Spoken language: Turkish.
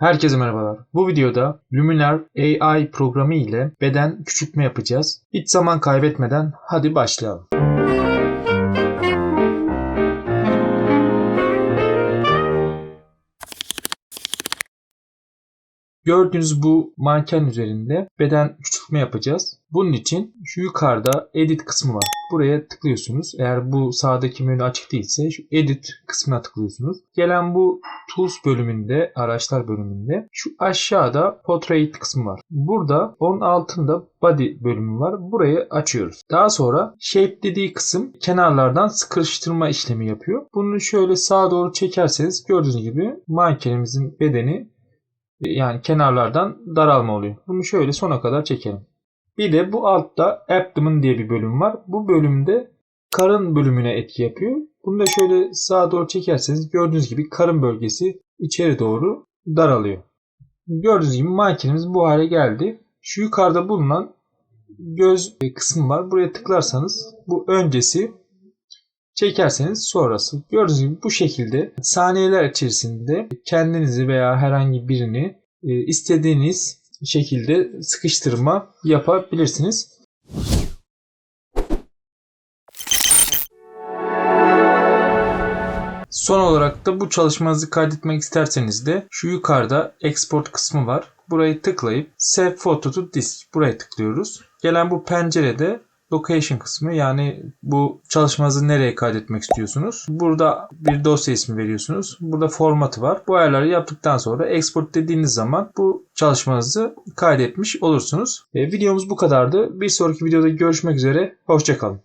Herkese merhabalar. Bu videoda Luminar AI programı ile beden küçültme yapacağız. Hiç zaman kaybetmeden hadi başlayalım. Gördüğünüz bu manken üzerinde beden küçültme yapacağız. Bunun için şu yukarıda edit kısmı var. Buraya tıklıyorsunuz. Eğer bu sağdaki menü açık değilse şu edit kısmına tıklıyorsunuz. Gelen bu tools bölümünde, araçlar bölümünde şu aşağıda portrait kısmı var. Burada onun altında body bölümü var. Burayı açıyoruz. Daha sonra shape dediği kısım kenarlardan sıkıştırma işlemi yapıyor. Bunu şöyle sağa doğru çekerseniz gördüğünüz gibi mankenimizin bedeni yani kenarlardan daralma oluyor. Bunu şöyle sona kadar çekelim. Bir de bu altta abdomen diye bir bölüm var. Bu bölümde karın bölümüne etki yapıyor. Bunu da şöyle sağa doğru çekerseniz gördüğünüz gibi karın bölgesi içeri doğru daralıyor. Gördüğünüz gibi makinemiz bu hale geldi. Şu yukarıda bulunan göz kısmı var. Buraya tıklarsanız bu öncesi çekerseniz sonrası. Gördüğünüz gibi bu şekilde saniyeler içerisinde kendinizi veya herhangi birini e, istediğiniz şekilde sıkıştırma yapabilirsiniz. Son olarak da bu çalışmanızı kaydetmek isterseniz de şu yukarıda export kısmı var. Burayı tıklayıp save photo to disk buraya tıklıyoruz. Gelen bu pencerede location kısmı yani bu çalışmanızı nereye kaydetmek istiyorsunuz. Burada bir dosya ismi veriyorsunuz. Burada formatı var. Bu ayarları yaptıktan sonra export dediğiniz zaman bu çalışmanızı kaydetmiş olursunuz. E, videomuz bu kadardı. Bir sonraki videoda görüşmek üzere. Hoşçakalın.